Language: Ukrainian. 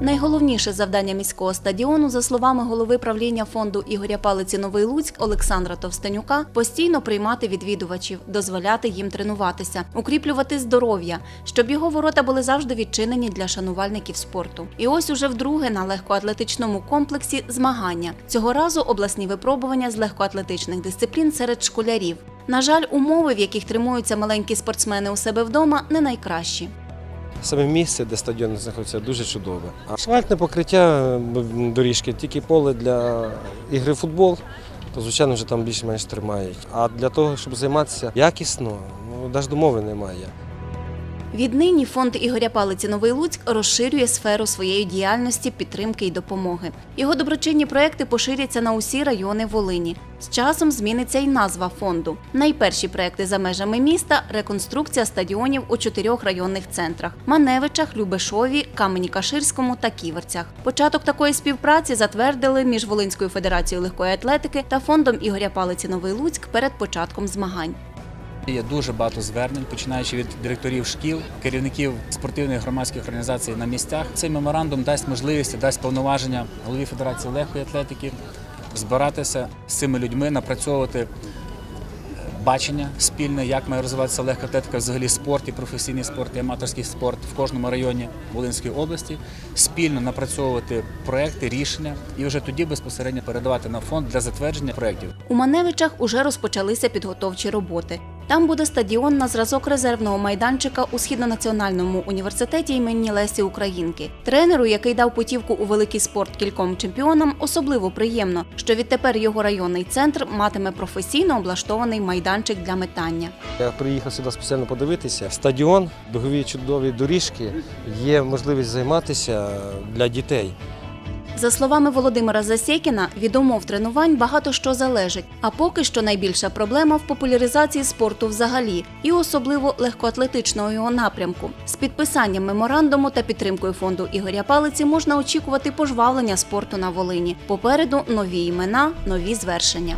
Найголовніше завдання міського стадіону, за словами голови правління фонду Ігоря Палиці Новий Луцьк Олександра Товстенюка, постійно приймати відвідувачів, дозволяти їм тренуватися, укріплювати здоров'я, щоб його ворота були завжди відчинені для шанувальників спорту. І ось уже вдруге на легкоатлетичному комплексі змагання. Цього разу обласні випробування з легкоатлетичних дисциплін серед школярів. На жаль, умови, в яких тренуються маленькі спортсмени у себе вдома, не найкращі. Саме місце, де стадіон знаходиться, дуже чудове. Асфальтне покриття доріжки, тільки поле для ігри в футбол, то звичайно вже там більш-менш тримають. А для того, щоб займатися якісно, ну навіть домови немає. Віднині фонд Ігоря Палиці Новий Луцьк розширює сферу своєї діяльності, підтримки і допомоги. Його доброчинні проекти поширяться на усі райони Волині. З часом зміниться й назва фонду. Найперші проекти за межами міста реконструкція стадіонів у чотирьох районних центрах: Маневичах, Любешові, Камені-Каширському та Ківерцях. Початок такої співпраці затвердили між Волинською федерацією легкої атлетики та фондом Ігоря Палиці Новий Луцьк перед початком змагань. Є дуже багато звернень, починаючи від директорів шкіл, керівників спортивних громадських організацій на місцях. Цей меморандум дасть можливість, дасть повноваження голові Федерації легкої атлетики збиратися з цими людьми, напрацьовувати е, бачення спільне, як має розвиватися легка атлетика, взагалі спорт і професійний спорт, і аматорський спорт в кожному районі Волинської області, спільно напрацьовувати проекти, рішення і вже тоді безпосередньо передавати на фонд для затвердження проєктів. У Маневичах уже розпочалися підготовчі роботи. Там буде стадіон на зразок резервного майданчика у східнонаціональному університеті імені Лесі Українки. Тренеру, який дав путівку у великий спорт кільком чемпіонам, особливо приємно, що відтепер його районний центр матиме професійно облаштований майданчик для метання. Я приїхав сюди спеціально подивитися. Стадіон, дугові чудові доріжки, є можливість займатися для дітей. За словами Володимира Засєкіна, від умов тренувань багато що залежить. А поки що найбільша проблема в популяризації спорту взагалі, і особливо легкоатлетичного його напрямку. З підписанням меморандуму та підтримкою фонду Ігоря Палиці можна очікувати пожвавлення спорту на Волині. Попереду нові імена, нові звершення.